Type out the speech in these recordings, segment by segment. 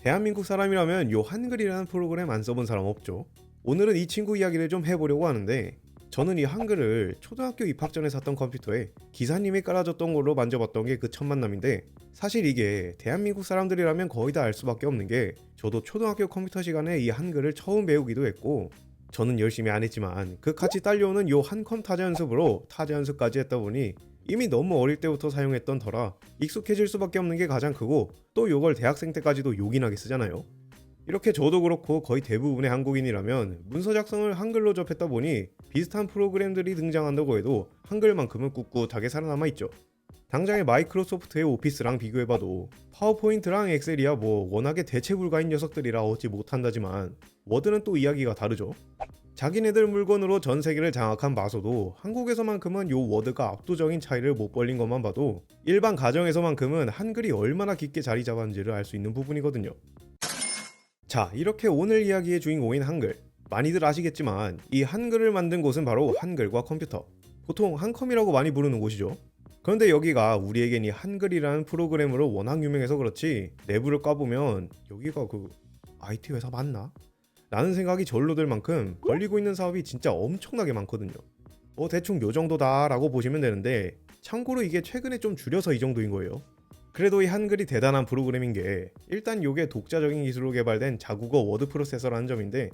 대한민국 사람이라면 요 한글이라는 프로그램 안 써본 사람 없죠. 오늘은 이 친구 이야기를 좀 해보려고 하는데 저는 이 한글을 초등학교 입학 전에 샀던 컴퓨터에 기사님이 깔아줬던 걸로 만져봤던 게 그 첫 만남인데 사실 이게 대한민국 사람들이라면 거의 다 알 수밖에 없는 게 저도 초등학교 컴퓨터 시간에 이 한글을 처음 배우기도 했고 저는 열심히 안 했지만 그 같이 딸려오는 요 한컴 타자 연습으로 타자 연습까지 했다 보니 이미 너무 어릴 때부터 사용했던 터라 익숙해질 수밖에 없는 게 가장 크고 또 요걸 대학생 때까지도 요긴하게 쓰잖아요. 이렇게 저도 그렇고 거의 대부분의 한국인이라면 문서 작성을 한글로 접했다 보니 비슷한 프로그램들이 등장한다고 해도 한글만큼은 꿋꿋하게 살아남아 있죠. 당장의 마이크로소프트의 오피스랑 비교해봐도 파워포인트랑 엑셀이야 뭐 워낙에 대체 불가인 녀석들이라 얻지 못한다지만 워드는 또 이야기가 다르죠. 자기네들 물건으로 전 세계를 장악한 마소도 한국에서만큼은 요 워드가 압도적인 차이를 못 벌린 것만 봐도 일반 가정에서만큼은 한글이 얼마나 깊게 자리 잡았는지를 알 수 있는 부분이거든요. 자, 이렇게 오늘 이야기의 주인공인 한글. 많이들 아시겠지만 이 한글을 만든 곳은 바로 한글과 컴퓨터. 보통 한컴이라고 많이 부르는 곳이죠. 그런데 여기가 우리에겐 이 한글이라는 프로그램으로 워낙 유명해서 그렇지 내부를 까보면 여기가 그 IT 회사 맞나? 라는 생각이 절로 들 만큼 걸리고 있는 사업이 진짜 엄청나게 많거든요. 뭐 대충 요 정도다 라고 보시면 되는데 참고로 이게 최근에 좀 줄여서 이 정도인 거예요. 그래도 이 한글이 대단한 프로그램인 게 일단 요게 독자적인 기술로 개발된 자국어 워드 프로세서라는 점인데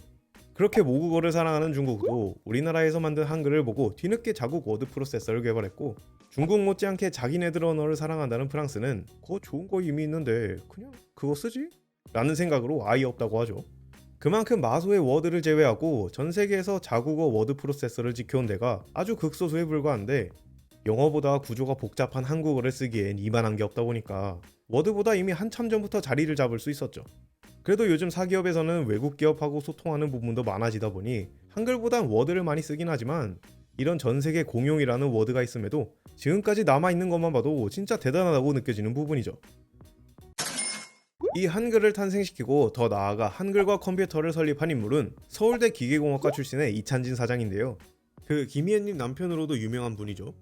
그렇게 모국어를 사랑하는 중국도 우리나라에서 만든 한글을 보고 뒤늦게 자국 워드 프로세서를 개발했고 중국 못지않게 자기네들 언어를 사랑한다는 프랑스는 그거 좋은 거 이미 있는데 그냥 그거 쓰지? 라는 생각으로 아예 없다고 하죠. 그만큼 마소의 워드를 제외하고 전 세계에서 자국어 워드 프로세서를 지켜온 데가 아주 극소수에 불과한데 영어보다 구조가 복잡한 한국어를 쓰기엔 이만한 게 없다 보니까 워드보다 이미 한참 전부터 자리를 잡을 수 있었죠. 그래도 요즘 사기업에서는 외국 기업하고 소통하는 부분도 많아지다 보니 한글보단 워드를 많이 쓰긴 하지만 이런 전 세계 공용이라는 워드가 있음에도 지금까지 남아있는 것만 봐도 진짜 대단하다고 느껴지는 부분이죠. 이 한글을 탄생시키고 더 나아가 한글과 컴퓨터를 설립한 인물은 서울대 기계공학과 출신의 이찬진 사장인데요. 그 김희애님 남편으로도 유명한 분이죠.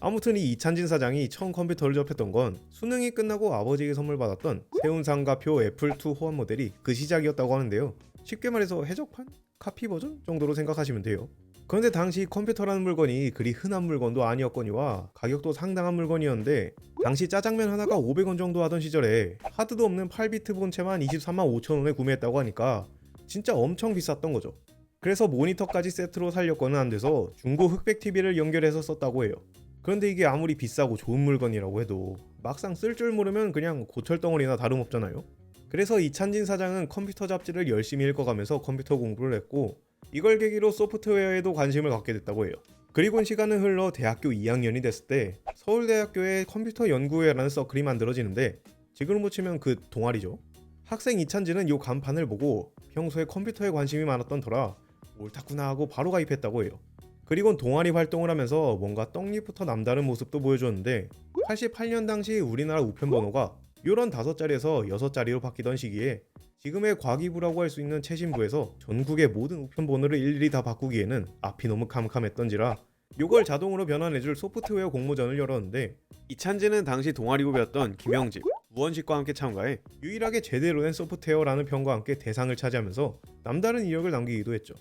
아무튼 이 이찬진 사장이 처음 컴퓨터를 접했던 건 수능이 끝나고 아버지에게 선물 받았던 세운상가표 애플2 호환 모델이 그 시작이었다고 하는데요. 쉽게 말해서 해적판? 카피 버전? 정도로 생각하시면 돼요. 그런데 당시 컴퓨터라는 물건이 그리 흔한 물건도 아니었거니와 가격도 상당한 물건이었는데 당시 짜장면 하나가 500원 정도 하던 시절에 하드도 없는 8비트 본체만 23만 5천 원에 구매했다고 하니까 진짜 엄청 비쌌던 거죠. 그래서 모니터까지 세트로 살렸거는 안 돼서 중고 흑백 TV를 연결해서 썼다고 해요. 그런데 이게 아무리 비싸고 좋은 물건이라고 해도 막상 쓸 줄 모르면 그냥 고철덩어리나 다름없잖아요. 그래서 이찬진 사장은 컴퓨터 잡지를 열심히 읽어가면서 컴퓨터 공부를 했고 이걸 계기로 소프트웨어에도 관심을 갖게 됐다고 해요. 그리고 시간은 흘러 대학교 2학년이 됐을 때 서울대학교의 컴퓨터 연구회라는 서클이 만들어지는데 지금으로 치면 그 동아리죠. 학생 이찬진은 이 간판을 보고 평소에 컴퓨터에 관심이 많았던 터라 옳다구나 하고 바로 가입했다고 해요. 그리고 동아리 활동을 하면서 뭔가 떡잎부터 남다른 모습도 보여줬는데 88년 당시 우리나라 우편 번호가 요런 5자리에서 6자리로 바뀌던 시기에 지금의 과기부라고 할 수 있는 최신부에서 전국의 모든 우편 번호를 일일이 다 바꾸기에는 앞이 너무 캄캄했던지라 요걸 자동으로 변환해줄 소프트웨어 공모전을 열었는데 이찬진은 당시 동아리부였던 김영집, 우원식과 함께 참가해 유일하게 제대로 된 소프트웨어라는 평과 함께 대상을 차지하면서 남다른 이력을 남기기도 했죠.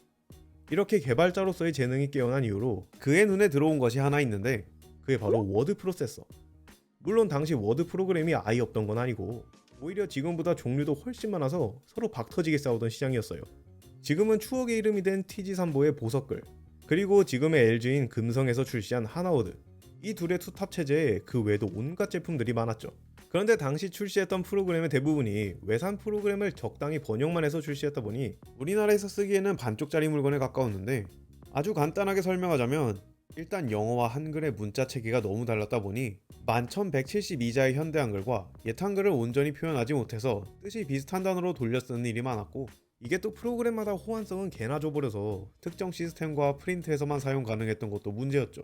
이렇게 개발자로서의 재능이 깨어난 이후로 그의 눈에 들어온 것이 하나 있는데 그게 바로 워드 프로세서. 물론 당시 워드 프로그램이 아예 없던 건 아니고 오히려 지금보다 종류도 훨씬 많아서 서로 박터지게 싸우던 시장이었어요. 지금은 추억의 이름이 된 TG3보의 보석글 그리고 지금의 LG인 금성에서 출시한 하나워드 이 둘의 투탑 체제에 그 외에도 온갖 제품들이 많았죠. 그런데 당시 출시했던 프로그램의 대부분이 외산 프로그램을 적당히 번역만 해서 출시했다 보니 우리나라에서 쓰기에는 반쪽짜리 물건에 가까웠는데 아주 간단하게 설명하자면 일단 영어와 한글의 문자 체계가 너무 달랐다 보니 1172자의 현대 한글과 옛 한글을 온전히 표현하지 못해서 뜻이 비슷한 단어로 돌려 쓰는 일이 많았고 이게 또 프로그램마다 호환성은 개나 줘버려서 특정 시스템과 프린트에서만 사용 가능했던 것도 문제였죠.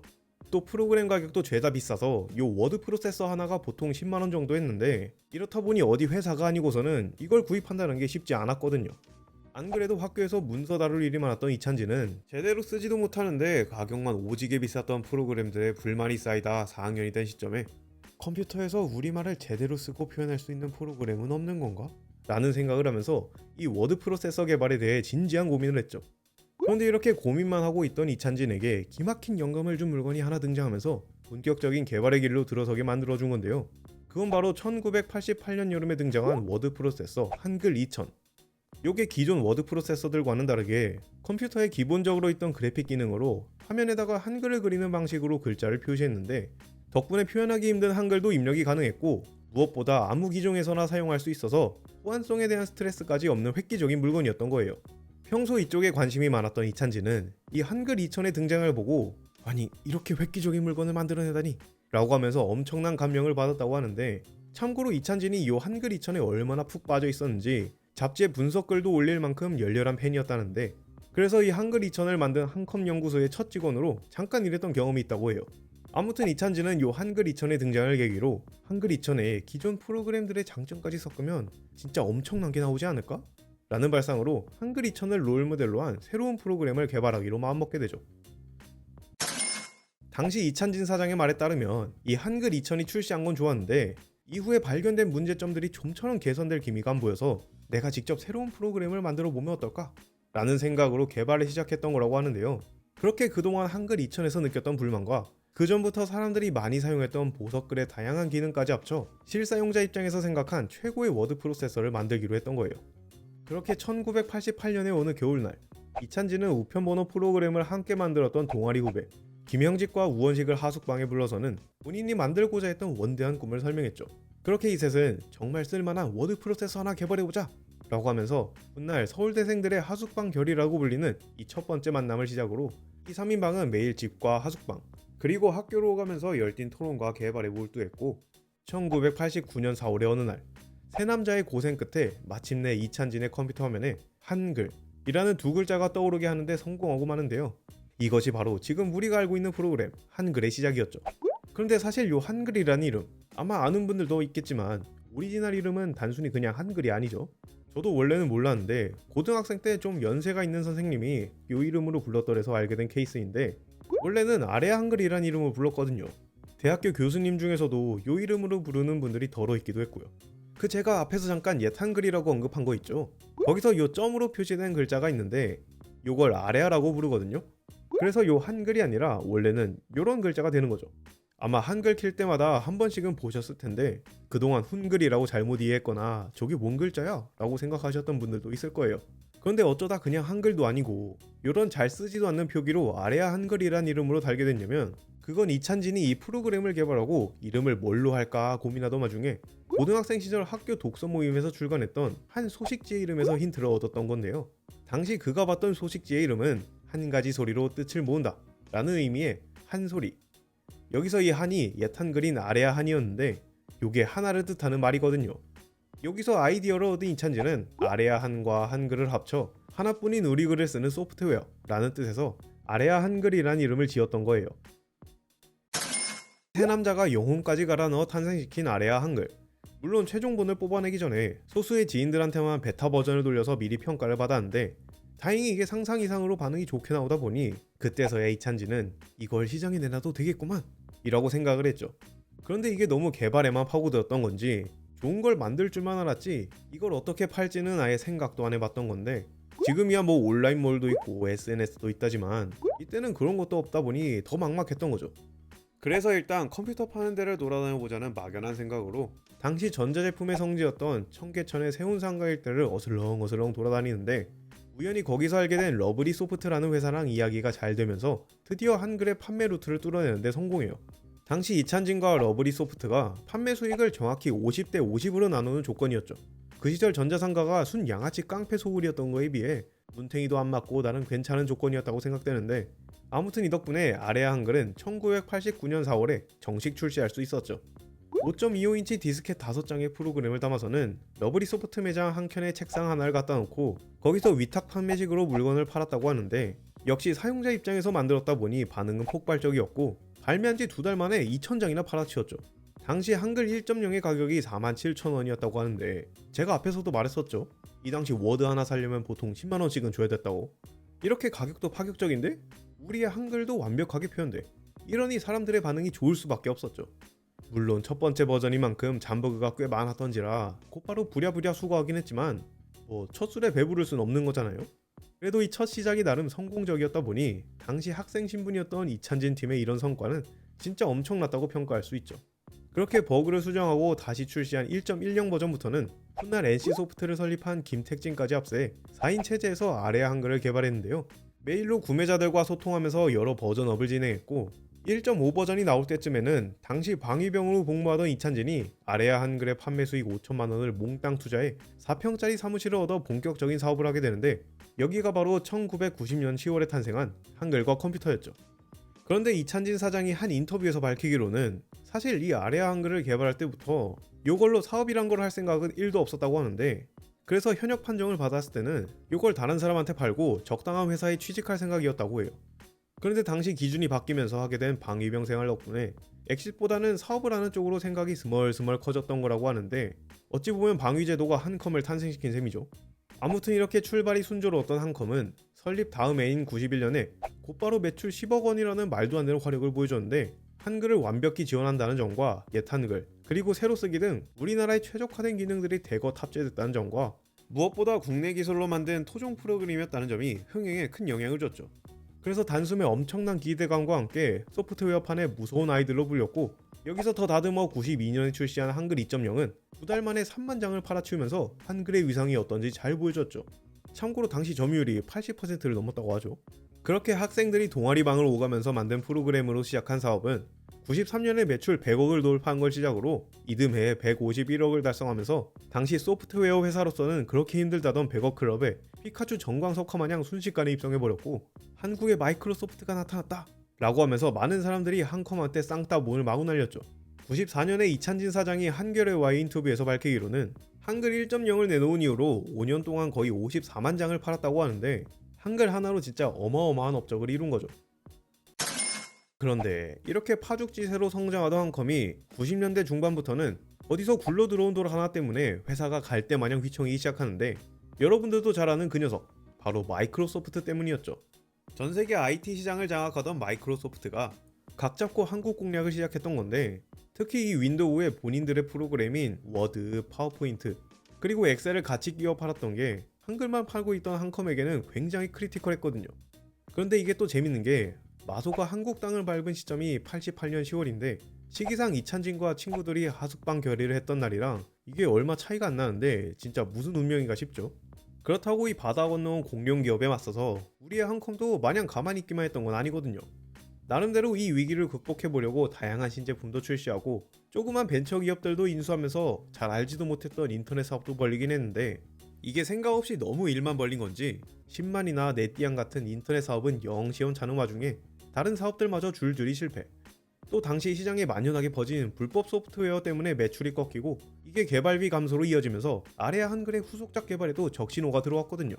또 프로그램 가격도 죄다 비싸서 요 워드 프로세서 하나가 보통 10만원 정도 했는데 이렇다 보니 어디 회사가 아니고서는 이걸 구입한다는 게 쉽지 않았거든요. 안 그래도 학교에서 문서 다룰 일이 많았던 이찬지는 제대로 쓰지도 못하는데 가격만 오지게 비쌌던 프로그램들에 불만이 쌓이다 4학년이 된 시점에 컴퓨터에서 우리말을 제대로 쓰고 표현할 수 있는 프로그램은 없는 건가? 라는 생각을 하면서 이 워드 프로세서 개발에 대해 진지한 고민을 했죠. 그런데 이렇게 고민만 하고 있던 이찬진에게 기막힌 영감을 준 물건이 하나 등장하면서 본격적인 개발의 길로 들어서게 만들어준 건데요. 그건 바로 1988년 여름에 등장한 워드 프로세서 한글 2000. 요게 기존 워드 프로세서들과는 다르게 컴퓨터에 기본적으로 있던 그래픽 기능으로 화면에다가 한글을 그리는 방식으로 글자를 표시했는데 덕분에 표현하기 힘든 한글도 입력이 가능했고 무엇보다 아무 기종에서나 사용할 수 있어서 보안성에 대한 스트레스까지 없는 획기적인 물건이었던 거예요. 평소 이쪽에 관심이 많았던 이찬지는 이 한글 2000의 등장을 보고 아니 이렇게 획기적인 물건을 만들어내다니 라고 하면서 엄청난 감명을 받았다고 하는데 참고로 이찬진이 이 한글 2000에 얼마나 푹 빠져 있었는지 잡지에 분석글도 올릴 만큼 열렬한 팬이었다는데 그래서 이 한글 2000을 만든 한컴 연구소의 첫 직원으로 잠깐 일했던 경험이 있다고 해요. 아무튼 이찬지는 이 한글 2000의 등장을 계기로 한글 2000에 기존 프로그램들의 장점까지 섞으면 진짜 엄청난 게 나오지 않을까? 라는 발상으로 한글 2000을 롤모델로 한 새로운 프로그램을 개발하기로 마음먹게 되죠. 당시 이찬진 사장의 말에 따르면 이 한글 2000이 출시한 건 좋았는데 이후에 발견된 문제점들이 좀처럼 개선될 기미가 안 보여서 내가 직접 새로운 프로그램을 만들어 보면 어떨까? 라는 생각으로 개발을 시작했던 거라고 하는데요. 그렇게 그동안 한글 2000에서 느꼈던 불만과 그 전부터 사람들이 많이 사용했던 보석글의 다양한 기능까지 합쳐 실사용자 입장에서 생각한 최고의 워드 프로세서를 만들기로 했던 거예요. 그렇게 1988년의 어느 겨울날 이찬지는 우편번호 프로그램을 함께 만들었던 동아리 후배 김형직과 우원식을 하숙방에 불러서는 본인이 만들고자 했던 원대한 꿈을 설명했죠. 그렇게 이 셋은 정말 쓸만한 워드 프로세서 하나 개발해보자 라고 하면서 훗날 서울대생들의 하숙방 결이라고 불리는 이 첫 번째 만남을 시작으로 이 3인방은 매일 집과 하숙방 그리고 학교로 오가면서 열띤 토론과 개발에 몰두했고 1989년 4월의 어느 날 세 남자의 고생 끝에 마침내 이찬진의 컴퓨터 화면에 한글이라는 두 글자가 떠오르게 하는데 성공하고 마는데요. 이것이 바로 지금 우리가 알고 있는 프로그램 한글의 시작이었죠. 그런데 사실 요 한글이라는 이름 아마 아는 분들도 있겠지만 오리지널 이름은 단순히 그냥 한글이 아니죠. 저도 원래는 몰랐는데 고등학생 때 좀 연세가 있는 선생님이 요 이름으로 불렀더래서 알게 된 케이스인데 원래는 아래 한글이란 이름으로 불렀거든요. 대학교 교수님 중에서도 요 이름으로 부르는 분들이 덜어 있기도 했고요. 그 제가 앞에서 잠깐 옛 한글이라고 언급한 거 있죠. 거기서 요 점으로 표시된 글자가 있는데 요걸 아래아라고 부르거든요. 그래서 요 한글이 아니라 원래는 요런 글자가 되는 거죠. 아마 한글 킬 때마다 한 번씩은 보셨을 텐데 그동안 훈글이라고 잘못 이해했거나 저게 뭔 글자야? 라고 생각하셨던 분들도 있을 거예요. 그런데 어쩌다 그냥 한글도 아니고 요런 잘 쓰지도 않는 표기로 아래야 한글이란 이름으로 달게 됐냐면 그건 이찬진이 이 프로그램을 개발하고 이름을 뭘로 할까 고민하던 와중에 고등학생 시절 학교 독서 모임에서 출간했던 한 소식지의 이름에서 힌트를 얻었던 건데요. 당시 그가 봤던 소식지의 이름은 한 가지 소리로 뜻을 모은다. 라는 의미의 한 소리. 여기서 이 한이 옛 한글인 아래야 한이었는데 요게 하나를 뜻하는 말이거든요. 여기서 아이디어를 얻은 이찬지는 아래야 한과 한글을 합쳐 하나뿐인 우리 글을 쓰는 소프트웨어 라는 뜻에서 아래야 한글이란 이름을 지었던 거예요. 세 남자가 영혼까지 갈아 넣어 탄생시킨 아래야 한글. 물론 최종본을 뽑아내기 전에 소수의 지인들한테만 베타 버전을 돌려서 미리 평가를 받았는데 다행히 이게 상상 이상으로 반응이 좋게 나오다 보니 그때서야 이찬지는 이걸 시장에 내놔도 되겠구만 이라고 생각을 했죠. 그런데 이게 너무 개발에만 파고들었던 건지 좋은 걸 만들 줄만 알았지 이걸 어떻게 팔지는 아예 생각도 안 해봤던 건데 지금이야 뭐 온라인몰도 있고 SNS도 있다지만 이때는 그런 것도 없다 보니 더 막막했던 거죠. 그래서 일단 컴퓨터 파는 데를 돌아다녀 보자는 막연한 생각으로 당시 전자제품의 성지였던 청계천의 세운상가 일대를 어슬렁어슬렁 돌아다니는데 우연히 거기서 알게 된 러브리 소프트라는 회사랑 이야기가 잘 되면서 드디어 한글의 판매 루트를 뚫어내는데 성공해요. 당시 이찬진과 러브리 소프트가 판매 수익을 정확히 50대 50으로 나누는 조건이었죠. 그 시절 전자상가가 순 양아치 깡패 소굴이었던 거에 비해 눈탱이도 안 맞고 나름 괜찮은 조건이었다고 생각되는데 아무튼 이 덕분에 아래아 한글은 1989년 4월에 정식 출시할 수 있었죠. 5.25인치 디스켓 5장의 프로그램을 담아서는 러브리 소프트 매장 한 켠에 책상 하나를 갖다 놓고 거기서 위탁 판매식으로 물건을 팔았다고 하는데 역시 사용자 입장에서 만들었다 보니 반응은 폭발적이었고 발매한 지 두 달 만에 2,000장이나 팔아치웠죠. 당시 한글 1.0의 가격이 47,000원이었다고 하는데 제가 앞에서도 말했었죠. 이 당시 워드 하나 살려면 보통 10만원씩은 줘야 됐다고. 이렇게 가격도 파격적인데 우리의 한글도 완벽하게 표현돼. 이러니 사람들의 반응이 좋을 수밖에 없었죠. 물론 첫 번째 버전이만큼 잠버그가 꽤 많았던지라 곧바로 부랴부랴 수거하긴 했지만 뭐 첫 술에 배부를 순 없는 거잖아요. 그래도 이 첫 시작이 나름 성공적이었다 보니 당시 학생 신분이었던 이찬진 팀의 이런 성과는 진짜 엄청났다고 평가할 수 있죠. 그렇게 버그를 수정하고 다시 출시한 1.10 버전부터는 훗날 NC 소프트를 설립한 김택진까지 합세 4인 체제에서 아레아 한글을 개발했는데요. 메일로 구매자들과 소통하면서 여러 버전업을 진행했고 1.5 버전이 나올 때쯤에는 당시 방위병으로 복무하던 이찬진이 아레아 한글의 판매 수익 5천만 원을 몽땅 투자해 4평짜리 사무실을 얻어 본격적인 사업을 하게 되는데 여기가 바로 1990년 10월에 탄생한 한글과 컴퓨터였죠. 그런데 이찬진 사장이 한 인터뷰에서 밝히기로는 사실 이 아레아 한글을 개발할 때부터 이걸로 사업이란 걸 할 생각은 1도 없었다고 하는데 그래서 현역 판정을 받았을 때는 이걸 다른 사람한테 팔고 적당한 회사에 취직할 생각이었다고 해요. 그런데 당시 기준이 바뀌면서 하게 된 방위병 생활 덕분에 엑싯보다는 사업을 하는 쪽으로 생각이 스멀스멀 커졌던 거라고 하는데 어찌 보면 방위제도가 한컴을 탄생시킨 셈이죠. 아무튼 이렇게 출발이 순조로웠던 한컴은 설립 다음 해인 91년에 곧바로 매출 10억 원이라는 말도 안 되는 화력을 보여줬는데 한글을 완벽히 지원한다는 점과 옛 한글 그리고 새로 쓰기 등 우리나라에 최적화된 기능들이 대거 탑재됐다는 점과 무엇보다 국내 기술로 만든 토종 프로그램이었다는 점이 흥행에 큰 영향을 줬죠. 그래서 단숨에 엄청난 기대감과 함께 소프트웨어판의 무서운 아이들로 불렸고 여기서 더 다듬어 92년에 출시한 한글 2.0은 두 달 만에 3만 장을 팔아치우면서 한글의 위상이 어떤지 잘 보여줬죠. 참고로 당시 점유율이 80%를 넘었다고 하죠. 그렇게 학생들이 동아리방을 오가면서 만든 프로그램으로 시작한 사업은 93년에 매출 100억을 돌파한 걸 시작으로 이듬해 151억을 달성하면서 당시 소프트웨어 회사로서는 그렇게 힘들다던 100억 클럽에 피카츄 정광석화 마냥 순식간에 입성해버렸고 한국에 마이크로소프트가 나타났다 라고 하면서 많은 사람들이 한컴한테 쌍따 문을 마구 날렸죠. 94년에 이찬진 사장이 한겨레와의 인터뷰에서 밝히기로는 한글 1.0을 내놓은 이후로 5년 동안 거의 54만 장을 팔았다고 하는데 한글 하나로 진짜 어마어마한 업적을 이룬 거죠 그런데 이렇게 파죽지세로 성장하던 한컴이 90년대 중반부터는 어디서 굴러 들어온 돌 하나 때문에 회사가 갈대 마냥 휘청이기 시작하는데 여러분들도 잘 아는 그 녀석 바로 마이크로소프트 때문이었죠. 전 세계 IT 시장을 장악하던 마이크로소프트가 각 잡고 한국 공략을 시작했던 건데 특히 이 윈도우의 본인들의 프로그램인 워드, 파워포인트 그리고 엑셀을 같이 끼워 팔았던 게 한글만 팔고 있던 한컴에게는 굉장히 크리티컬했거든요. 그런데 이게 또 재밌는 게 마소가 한국 땅을 밟은 시점이 88년 10월인데 시기상 이찬진과 친구들이 하숙방 결의를 했던 날이랑 이게 얼마 차이가 안 나는데 진짜 무슨 운명인가 싶죠. 그렇다고 이 바다 건너온 공룡 기업에 맞서서 우리의 한컴도 마냥 가만히 있기만 했던 건 아니거든요. 나름대로 이 위기를 극복해 보려고 다양한 신제품도 출시하고 조그만 벤처 기업들도 인수하면서 잘 알지도 못했던 인터넷 사업도 벌리긴 했는데 이게 생각 없이 너무 일만 벌린 건지 10만이나 네띠안 같은 인터넷 사업은 영 시원찮은 와중에 다른 사업들마저 줄줄이 실패. 또 당시 시장에 만연하게 퍼진 불법 소프트웨어 때문에 매출이 꺾이고 이게 개발비 감소로 이어지면서 아래아 한글의 후속작 개발에도 적신호가 들어왔거든요.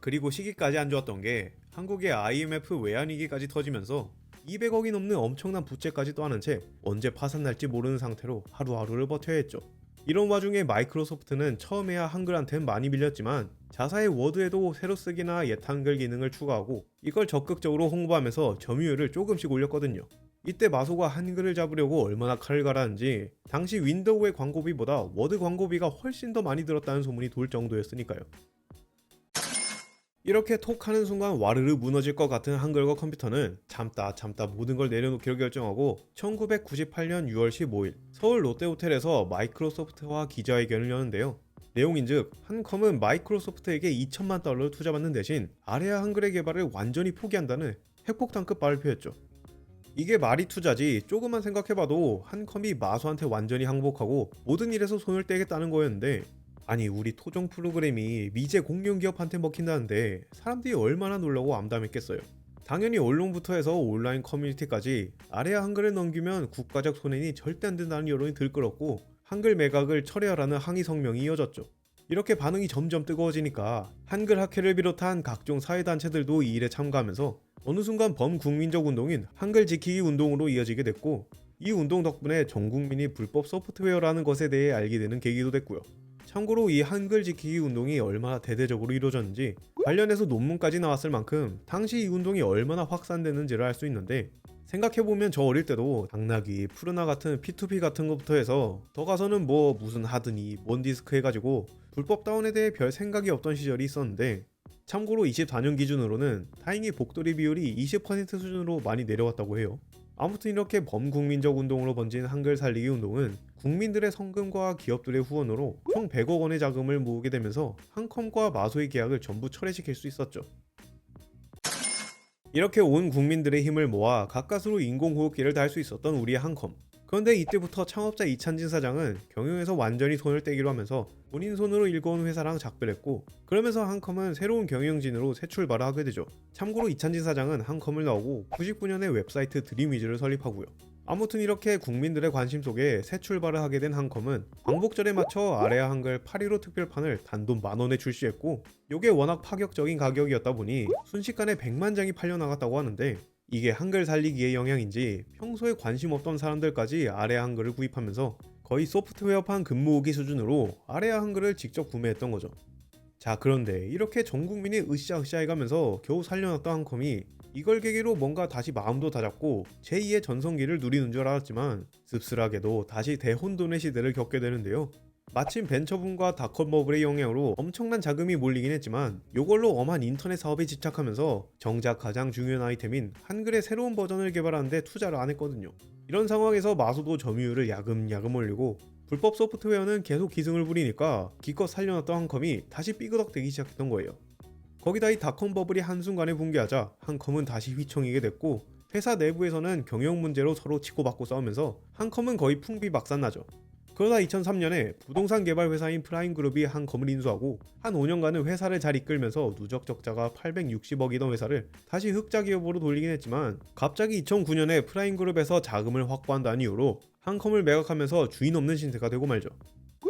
그리고 시기까지 안 좋았던 게 한국의 IMF 외환위기까지 터지면서 200억이 넘는 엄청난 부채까지 떠안은 채 언제 파산날지 모르는 상태로 하루하루를 버텨야 했죠. 이런 와중에 마이크로소프트는 처음에야 한글한텐 많이 밀렸지만 자사의 워드에도 새로 쓰기나 옛 한글 기능을 추가하고 이걸 적극적으로 홍보하면서 점유율을 조금씩 올렸거든요. 이때 마소가 한글을 잡으려고 얼마나 칼을 갈았는지 당시 윈도우의 광고비보다 워드 광고비가 훨씬 더 많이 들었다는 소문이 돌 정도였으니까요. 이렇게 톡하는 순간 와르르 무너질 것 같은 한글과 컴퓨터는 참다 참다 모든 걸 내려놓기로 결정하고 1998년 6월 15일 서울 롯데호텔에서 마이크로소프트와 기자회견을 여는데요. 내용인즉 한컴은 마이크로소프트에게 2천만 달러를 투자받는 대신 아레아 한글의 개발을 완전히 포기한다는 핵폭탄급 발표였죠. 이게 말이 투자지 조금만 생각해봐도 한컴이 마소한테 완전히 항복하고 모든 일에서 손을 떼겠다는 거였는데 아니 우리 토종 프로그램이 미제 공룡 기업한테 먹힌다는데 사람들이 얼마나 놀라고 암담했겠어요. 당연히 언론부터 해서 온라인 커뮤니티까지 아래야 한글을 넘기면 국가적 손해니 절대 안 된다는 여론이 들끓었고 한글 매각을 철회하라는 항의 성명이 이어졌죠. 이렇게 반응이 점점 뜨거워지니까 한글 학회를 비롯한 각종 사회단체들도 이 일에 참가하면서 어느 순간 범국민적 운동인 한글 지키기 운동으로 이어지게 됐고 이 운동 덕분에 전 국민이 불법 소프트웨어라는 것에 대해 알게 되는 계기도 됐고요. 참고로 이 한글 지키기 운동이 얼마나 대대적으로 이루어졌는지 관련해서 논문까지 나왔을 만큼 당시 이 운동이 얼마나 확산됐는지를 알 수 있는데 생각해보면 저 어릴 때도 당나귀, 푸르나 같은 P2P 같은 것부터 해서 더 가서는 뭐 무슨 하드니, 뭔 디스크 해가지고 불법 다운에 대해 별 생각이 없던 시절이 있었는데 참고로 24년 기준으로는 다행히 복돌이 비율이 20% 수준으로 많이 내려왔다고 해요. 아무튼 이렇게 범국민적 운동으로 번진 한글 살리기 운동은 국민들의 성금과 기업들의 후원으로 총 100억 원의 자금을 모으게 되면서 한컴과 마소의 계약을 전부 철회시킬 수 있었죠. 이렇게 온 국민들의 힘을 모아 가까스로 인공호흡기를 달 수 있었던 우리의 한컴. 그런데 이때부터 창업자 이찬진 사장은 경영에서 완전히 손을 떼기로 하면서 본인 손으로 일궈온 회사랑 작별했고 그러면서 한컴은 새로운 경영진으로 새 출발을 하게 되죠. 참고로 이찬진 사장은 한컴을 나오고 99년에 웹사이트 드림위즈를 설립하고요. 아무튼 이렇게 국민들의 관심 속에 새 출발을 하게 된 한컴은 광복절에 맞춰 아레아 한글 8.15 특별판을 단돈 만원에 출시했고 요게 워낙 파격적인 가격이었다 보니 순식간에 100만 장이 팔려나갔다고 하는데 이게 한글 살리기의 영향인지 평소에 관심 없던 사람들까지 아레아 한글을 구입하면서 거의 소프트웨어판 근무오기 수준으로 아레아 한글을 직접 구매했던 거죠. 자 그런데 이렇게 전 국민이 으쌰으쌰 해가면서 겨우 살려놨던 한컴이 이걸 계기로 뭔가 다시 마음도 다잡고 제2의 전성기를 누리는 줄 알았지만 씁쓸하게도 다시 대혼돈의 시대를 겪게 되는데요. 마침 벤처분과 닷컴 버블의 영향으로 엄청난 자금이 몰리긴 했지만 이걸로 엄한 인터넷 사업에 집착하면서 정작 가장 중요한 아이템인 한글의 새로운 버전을 개발하는데 투자를 안 했거든요. 이런 상황에서 마소도 점유율을 야금야금 올리고 불법 소프트웨어는 계속 기승을 부리니까 기껏 살려놨던 한컴이 다시 삐그덕대기 시작했던 거예요. 거기다 이 닷컴 버블이 한순간에 붕괴하자 한컴은 다시 휘청이게 됐고 회사 내부에서는 경영 문제로 서로 치고받고 싸우면서 한컴은 거의 풍비박산나죠. 그러다 2003년에 부동산 개발 회사인 프라임그룹이 한컴을 인수하고 한 5년간은 회사를 잘 이끌면서 누적 적자가 860억이던 회사를 다시 흑자 기업으로 돌리긴 했지만 갑자기 2009년에 프라임그룹에서 자금을 확보한다는 이유로 한컴을 매각하면서 주인 없는 신세가 되고 말죠.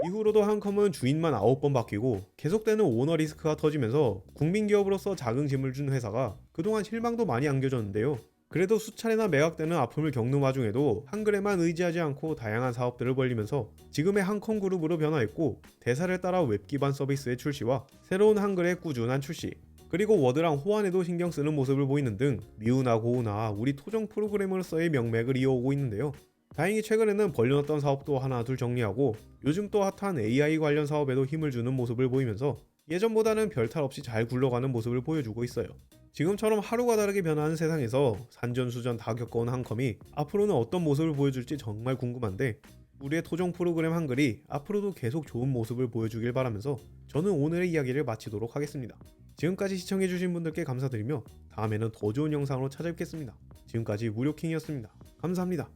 이후로도 한컴은 주인만 9번 바뀌고 계속되는 오너 리스크가 터지면서 국민 기업으로서 자긍심을 준 회사가 그동안 실망도 많이 안겨졌는데요. 그래도 수차례나 매각되는 아픔을 겪는 와중에도 한글에만 의지하지 않고 다양한 사업들을 벌리면서 지금의 한컴 그룹으로 변화했고 대사를 따라 웹 기반 서비스의 출시와 새로운 한글의 꾸준한 출시 그리고 워드랑 호환에도 신경 쓰는 모습을 보이는 등 미우나 고우나 우리 토종 프로그래머로서의 명맥을 이어오고 있는데요. 다행히 최근에는 벌려놨던 사업도 하나 둘 정리하고 요즘 또 핫한 AI 관련 사업에도 힘을 주는 모습을 보이면서 예전보다는 별탈 없이 잘 굴러가는 모습을 보여주고 있어요. 지금처럼 하루가 다르게 변하는 세상에서 산전수전 다 겪어온 한컴이 앞으로는 어떤 모습을 보여줄지 정말 궁금한데 우리의 토종 프로그램 한글이 앞으로도 계속 좋은 모습을 보여주길 바라면서 저는 오늘의 이야기를 마치도록 하겠습니다. 지금까지 시청해주신 분들께 감사드리며 다음에는 더 좋은 영상으로 찾아뵙겠습니다. 지금까지 무료킹이었습니다. 감사합니다.